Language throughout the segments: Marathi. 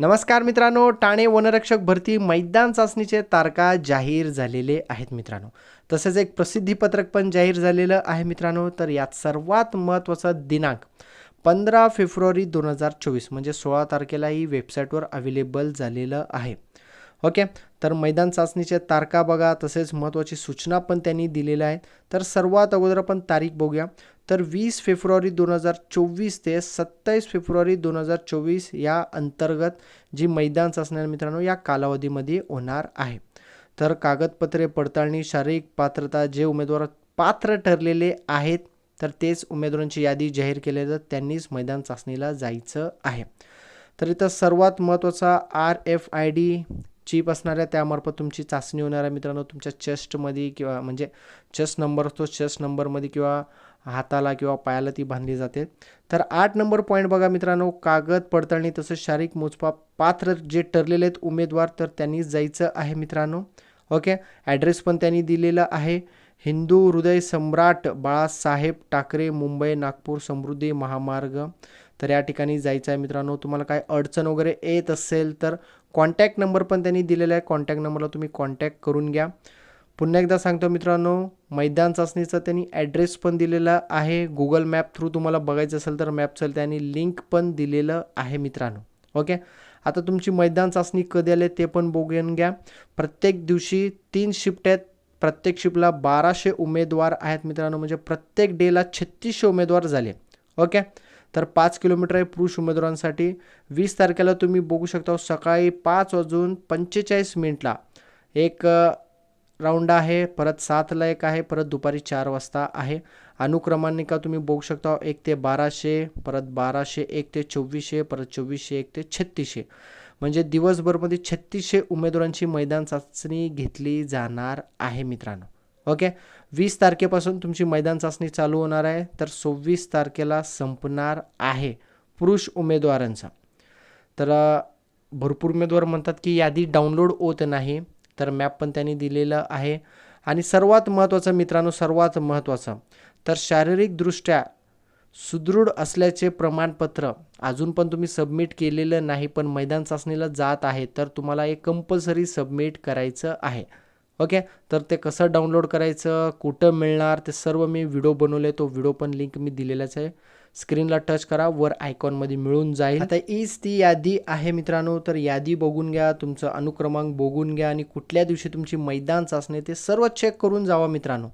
नमस्कार मित्रांनो ठाणे वनरक्षक भरती मैदान चाचणीचे तारखा जाहीर झालेले आहेत मित्रांनो. तसेच एक प्रसिद्धीपत्रक पण जाहीर झालेलं आहे मित्रांनो तर यात सर्वात महत्त्वाचा दिनांक पंधरा फेब्रुवारी दोन हजार चोवीस म्हणजे सोळा तारखेला ही वेबसाईटवर अवेलेबल झालेलं आहे. ओके तर मैदान चाचणीच्या तारखा बघा तसेच महत्त्वाची सूचना पण त्यांनी दिलेल्या आहेत. तर सर्वात अगोदर आपण तारीख बघूया. तर वीस फेब्रुवारी दोन हजार चोवीस ते सत्तावीस फेब्रुवारी दोन हजार चोवीस या अंतर्गत जी मैदान चाचण्या मित्रांनो या कालावधीमध्ये होणार आहे. तर कागदपत्रे पडताळणी शारीरिक पात्रता जे उमेदवार पात्र ठरलेले आहेत तर तेच उमेदवारांची यादी जाहीर केलेलं त्यांनीच मैदान चाचणीला जायचं आहे. तर इथं सर्वात महत्त्वाचा R F I D chip असणाऱ्या त्यामार्फत तुमची चाचणी होणार आहे मित्रांनो तुमच्या चेस्टमध्ये किंवा म्हणजे चेस्ट नंबर असतो चेस्ट नंबरमध्ये किंवा हाताला किंवा पायाला ती बांधली जाते. तर आठ नंबर पॉईंट बघा मित्रांनो कागद पडताळणी तसंच शारीरिक मोजपा पात्र जे ठरलेले आहेत उमेदवार तर त्यांनी जायचं आहे मित्रांनो. ओके? ॲड्रेस पण त्यांनी दिलेला आहे. हिंदू हृदय सम्राट बाळासाहेब ठाकरे मुंबई नागपूर समृद्धी महामार्ग. तर या ठिकाणी जायचं आहे मित्रांनो. तुम्हाला काय अडचण वगैरे येत असेल तर कॉन्टॅक्ट नंबर पण त्यांनी दिलेला आहे. कॉन्टॅक्ट नंबरला तुम्ही कॉन्टॅक्ट करून घ्या. पुन्हा एकदा सांगतो मित्रांनो मैदान चाचणीचा त्यांनी ॲड्रेस पण दिलेला आहे. गुगल मॅप थ्रू तुम्हाला बघायचं असेल तर मॅपचं त्यांनी लिंक पण दिलेलं आहे मित्रांनो. ओके आता तुमची मैदान चाचणी कधी आले ते पण बघून घ्या. प्रत्येक दिवशी तीन शिफ्ट आहेत. प्रत्येक शिफ्टला बाराशे उमेदवार आहेत मित्रांनो. म्हणजे प्रत्येक डेला छत्तीसशे उमेदवार झाले. ओके तर पाच किलोमीटर आहे पुरुष उमेदवारांसाठी. वीस तारखेला तुम्ही बघू शकता सकाळी पाच वाजून पंचेचाळीस मिनिटला एक राऊंड आहे. परत सातला एक आहे. परत दुपारी चार वाजता आहे. अनुक्रमांनिका तुम्ही बघू शकता एक ते बाराशे परत बाराशे एक ते चोवीसशे परत चोवीसशे एक ते छत्तीसशे. म्हणजे दिवसभरमध्ये छत्तीसशे उमेदवारांची मैदान चाचणी घेतली जाणार आहे मित्रांनो. ओके? वीस तारखेपासून तुमची मैदान चाचणी चालू होणार आहे तर सव्वीस तारखेला संपणार आहे पुरुष उमेदवारांचा. तर भरपूर उमेदवार म्हणतात की यादी डाउनलोड होत नाही तर मॅप पण त्यांनी दिलेलं आहे. आणि सर्वात महत्त्वाचं मित्रांनो सर्वात महत्त्वाचं तर शारीरिकदृष्ट्या सुदृढ असल्याचे प्रमाणपत्र अजून पण तुम्ही सबमिट केलेलं नाही पण मैदान चाचणीला जात आहे तर तुम्हाला एक कंपल्सरी सबमिट करायचं आहे. ओके? तर ते कसं डाउनलोड करायचं कुठं मिळणार ते सर्व मी व्हिडिओ बनवले तो व्हिडिओ पण लिंक मी दिलेलाच आहे. स्क्रीनला टच करा वर आयकॉनमध्ये मिळून जाईल. आता ईच ती यादी आहे मित्रांनो तर यादी बघून घ्या तुमचं अनुक्रमांक बघून घ्या आणि कुठल्या दिवशी तुमची मैदान चाचणी ते सर्व चेक करून जावा मित्रांनो.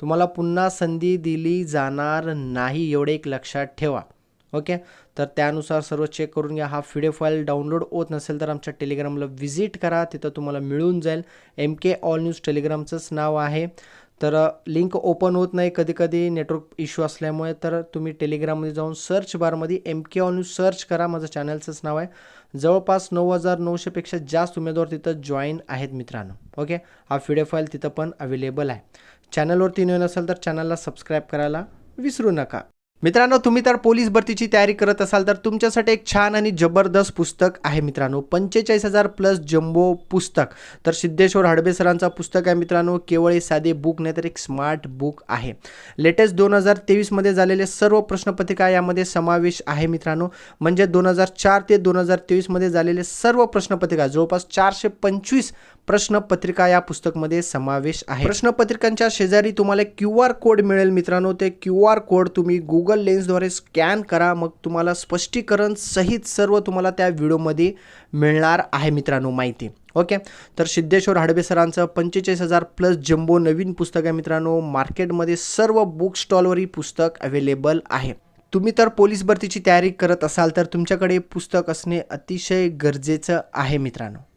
तुम्हाला पुन्हा संधी दिली जाणार नाही एवढे एक लक्षात ठेवा. ओके? तर त्यानुसार सर्व चेक करून घ्या. हा व्हिडिओ फाईल डाउनलोड होत नसेल तर आमच्या टेलिग्रामला व्हिजिट करा. तिथं तुम्हाला मिळून जाईल. एम के ऑल न्यूज टेलिग्रामचंच नाव आहे. तर लिंक ओपन होत नाही कधीकधी. नेटवर्क इश्यू असल्यामुळे तर तुम्ही टेलिग्राममध्ये जाऊन सर्च बारमध्ये M K all news search करा. माझं चॅनलचंच नाव आहे. जवळपास नऊ हजार नऊशेपेक्षा जास्त उमेदवार तिथं जॉईन आहेत मित्रांनो. ओके? हा व्हिडिओ फाईल तिथं पण अवेलेबल आहे. चॅनलवरती नवीन असेल तर चॅनलला सबस्क्राईब करायला विसरू नका. मित्रांनो तुम्ही तर पोलीस भरतीची तयारी करत असाल तर तुमच्यासाठी एक छान आणि जबरदस्त पुस्तक आहे मित्रांनो पंचेचाळीस हजार प्लस जम्बो पुस्तक. तर सिद्धेश्वर हडबे सरांचा पुस्तक आहे मित्रांनो केवळ हे साधे बुक नाही तर एक स्मार्ट बुक आहे. लेटेस्ट दोन हजार तेवीसमध्ये झालेले सर्व प्रश्नपत्रिका यामध्ये समावेश आहे मित्रांनो. म्हणजे दोन हजार चार ते दोन हजार तेवीसमध्ये झालेले सर्व प्रश्नपत्रिका जवळपास चारशे पंचवीस प्रश्नपत्रिका या पुस्तकमध्ये समावेश आहे. प्रश्नपत्रिकांच्या शेजारी तुम्हाला क्यू आर कोड मिळेल मित्रांनो ते क्यू आर कोड तुम्ही गुगल लेन्सद्वारे स्कॅन करा. मग तुम्हाला स्पष्टीकरण सहित सर्व तुम्हाला त्या व्हिडिओमध्ये मिळणार आहे मित्रांनो माहिती. ओके? तर सिद्धेश्वर हडबे सरांचं पंचेचाळीस हजार प्लस जम्बो नवीन पुस्तक आहे मित्रांनो. मार्केटमध्ये सर्व बुक स्टॉलवर ही पुस्तक अवेलेबल आहे. तुम्ही तर पोलीस भरतीची तयारी करत असाल तर तुमच्याकडे पुस्तक असणे अतिशय गरजेचं आहे मित्रांनो.